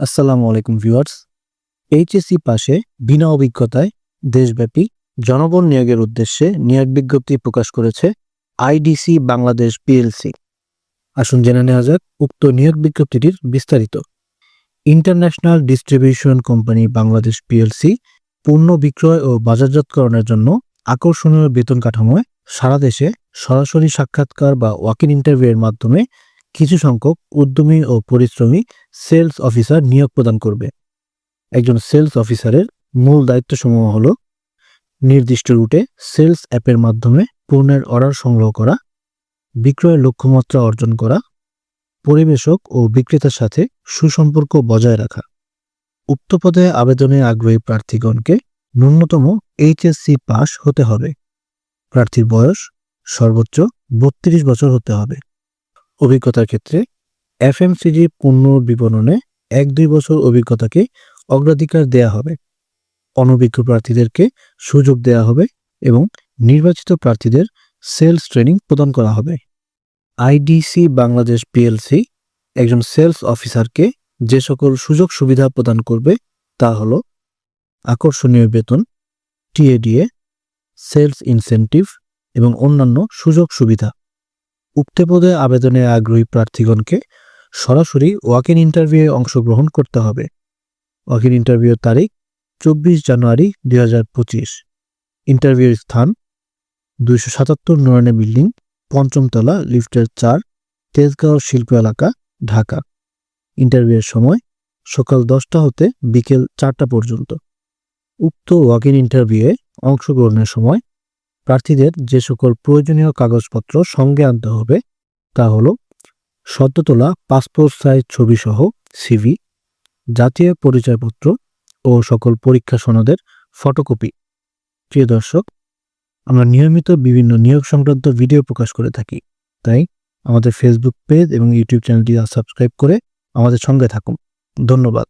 আসসালামু আলাইকুম viewers. HSC পাশে বিনা অভিজ্ঞতায় দেশব্যাপী জনবল নিয়োগের উদ্দেশ্যে নিয়োগ বিজ্ঞপ্তি প্রকাশ করেছে আইডিসি বাংলাদেশ পিএলসি। আসুন জেনে নেওয়া যাক উক্ত নিয়োগ বিজ্ঞপ্তিটির বিস্তারিত। International distribution company Bangladesh PLC পণ্য বিক্রয় ও বাজারজাতকরণের জন্য আকর্ষণীয় বেতন কাঠামোয় সারা দেশে সরাসরি সাক্ষাৎকার বা ওয়াকিং ইন্টারভিউয়ের মাধ্যমে কিছু সংখ্যক উদ্যমী ও পরিশ্রমী সেলস অফিসার নিয়োগ প্রদান করবে। একজন সেলস অফিসারের মূল দায়িত্বসমূহ হল নির্দিষ্ট রুটে সেলস অ্যাপের মাধ্যমে পণ্যের অর্ডার সংগ্রহ করা, বিক্রয়ের লক্ষ্যমাত্রা অর্জন করা, পরিবেশক ও বিক্রেতার সাথে সুসম্পর্ক বজায় রাখা। উক্ত পদে আবেদনে আগ্রহী প্রার্থীগণকে ন্যূনতম এইচএসসি পাস হতে হবে। প্রার্থীর বয়স সর্বোচ্চ বত্রিশ বছর হতে হবে। অভিজ্ঞতার ক্ষেত্রে এফএমসিজি পণ্য বিপণনে এক দুই বছর অভিজ্ঞতাকে অগ্রাধিকার দেয়া হবে। অনভিজ্ঞ প্রার্থীদেরকে সুযোগ দেয়া হবে এবং নির্বাচিত প্রার্থীদের সেলস ট্রেনিং প্রদান করা হবে। আইডিসি বাংলাদেশ পিএলসি একজন সেলস অফিসারকে যে সকল সুযোগ সুবিধা প্রদান করবে তা হল আকর্ষণীয় বেতন, টিএডিএ, সেলস ইনসেন্টিভ এবং অন্যান্য সুযোগ সুবিধা। উক্ত পদে আবেদনে আগ্রহী প্রার্থীগণকে সরাসরি ওয়াক ইন ইন্টারভিউয়ে অংশগ্রহণ করতে হবে। ওয়াক ইন ইন্টারভিউর তারিখ চব্বিশ জানুয়ারি দুই হাজার পঁচিশ। ইন্টারভিউর স্থান দুইশো সাতাত্তর নয়নে বিল্ডিং, পঞ্চমতলা, লিফটের চার, তেজগাঁও শিল্প এলাকা, ঢাকা। ইন্টারভিউয়ের সময় সকাল দশটা হতে বিকেল চারটা পর্যন্ত। উক্ত ওয়াক ইন ইন্টারভিউয়ে অংশগ্রহণের সময় প্রার্থীদের যে সকল প্রয়োজনীয় কাগজপত্র সঙ্গে আনতে হবে, তা হল সদ্য তোলা পাসপোর্ট সাইজ ছবি সহ সিভি, জাতীয় পরিচয়পত্র ও সকল পরীক্ষা সনদের ফটোকপি। প্রিয় দর্শক, আমরা নিয়মিত বিভিন্ন নিয়োগ সংক্রান্ত ভিডিও প্রকাশ করে থাকি, তাই আমাদের ফেসবুক পেজ এবং ইউটিউব চ্যানেলটি সাবস্ক্রাইব করে আমাদের সঙ্গে থাকুন। ধন্যবাদ।